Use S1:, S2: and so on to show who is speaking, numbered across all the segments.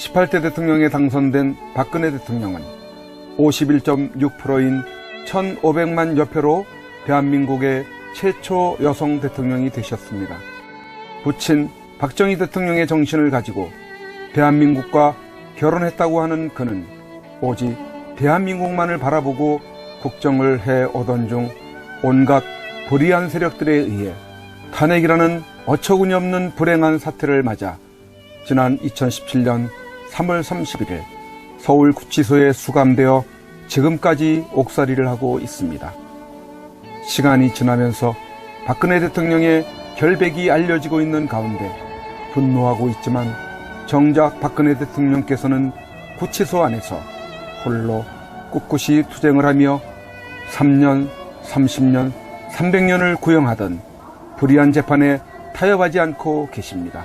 S1: 18대 대통령에 당선된 박근혜 대통령은 51.6%인 1,500만 여표로 대한민국의 최초 여성 대통령이 되셨습니다. 부친 박정희 대통령의 정신을 가지고 대한민국과 결혼했다고 하는 그는 오직 대한민국만을 바라보고 국정을 해 오던 중 온갖 불의한 세력들에 의해 탄핵이라는 어처구니 없는 불행한 사태를 맞아 지난 2017년 3월 31일 서울 구치소에 수감되어 지금까지 옥살이를 하고 있습니다. 시간이 지나면서 박근혜 대통령의 결백이 알려지고 있는 가운데 분노하고 있지만 정작 박근혜 대통령께서는 구치소 안에서 홀로 꿋꿋이 투쟁을 하며 3년, 30년, 300년을 구형하던 불의한 재판에 타협하지 않고 계십니다.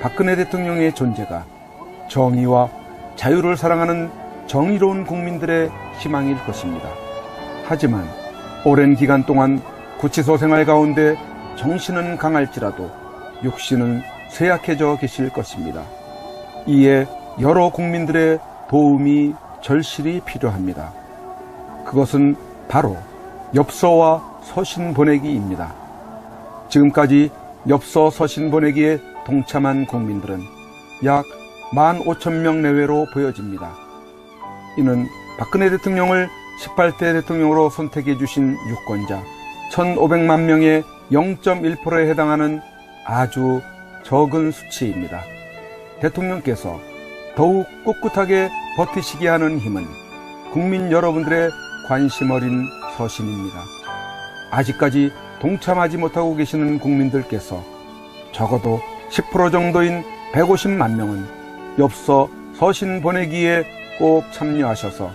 S1: 박근혜 대통령의 존재가 정의와 자유를 사랑하는 정의로운 국민들의 희망일 것입니다. 하지만 오랜 기간 동안 구치소 생활 가운데 정신은 강할지라도 육신은 쇠약해져 계실 것입니다. 이에 여러 국민들의 도움이 절실히 필요합니다. 그것은 바로 엽서와 서신 보내기입니다. 지금까지 엽서 서신 보내기에 동참한 국민들은 약 15,000명 내외로 보여집니다. 이는 박근혜 대통령을 18대 대통령으로 선택해 주신 유권자 1,500만 명의 0.1%에 해당하는 아주 적은 수치입니다. 대통령께서 더욱 꿋꿋하게 버티시게 하는 힘은 국민 여러분들의 관심 어린 서신입니다. 아직까지 동참하지 못하고 계시는 국민들께서 적어도 10% 정도인 150만 명은 엽서 서신 보내기에 꼭 참여하셔서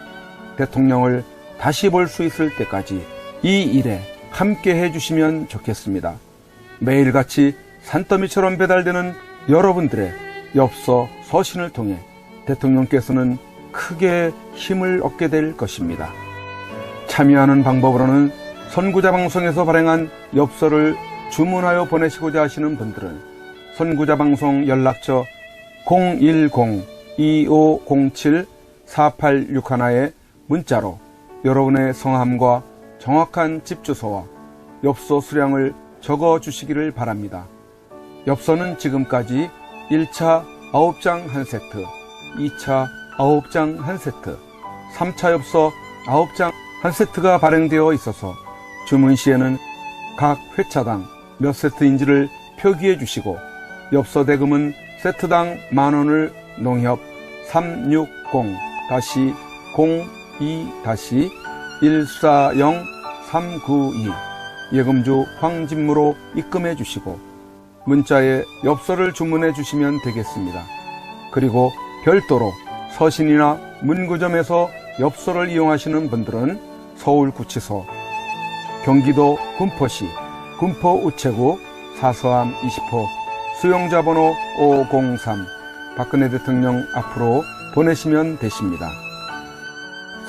S1: 대통령을 다시 볼 수 있을 때까지 이 일에 함께 해주시면 좋겠습니다. 매일같이 산더미처럼 배달되는 여러분들의 엽서 서신을 통해 대통령께서는 크게 힘을 얻게 될 것입니다. 참여하는 방법으로는 선구자 방송에서 발행한 엽서를 주문하여 보내시고자 하시는 분들은 선구자 방송 연락처 010-2507-4861에 문자로 여러분의 성함과 정확한 집 주소와 엽서 수량을 적어 주시기를 바랍니다. 엽서는 지금까지 1차 9장 1세트, 2차 9장 1세트, 3차 엽서 9장 1세트가 발행되어 있어서 주문 시에는 각 회차당 몇 세트인지를 표기해 주시고 엽서 대금은 세트당 만 원을 농협 360-02-140-392 예금주 황진무로 입금해 주시고 문자에 엽서를 주문해 주시면 되겠습니다. 그리고 별도로 서신이나 문구점에서 엽서를 이용하시는 분들은 서울구치소, 경기도 군포시, 군포 우체국 사서함 20호 수용자 번호 503 박근혜 대통령 앞으로 보내시면 되십니다.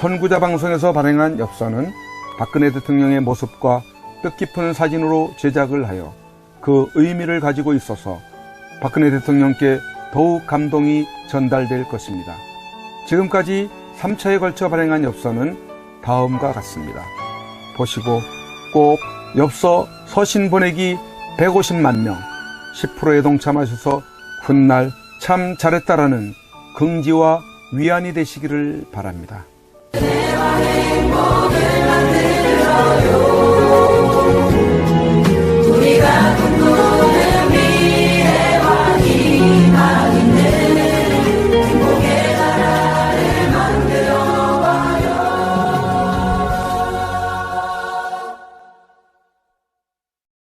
S1: 선구자 방송에서 발행한 엽서는 박근혜 대통령의 모습과 뜻깊은 사진으로 제작을 하여 그 의미를 가지고 있어서 박근혜 대통령께 더욱 감동이 전달될 것입니다. 지금까지 3차에 걸쳐 발행한 엽서는 다음과 같습니다. 보시고 꼭 엽서 서신 보내기 150만 명 10%에 동참하셔서 훗날 참 잘했다라는 긍지와 위안이 되시기를 바랍니다.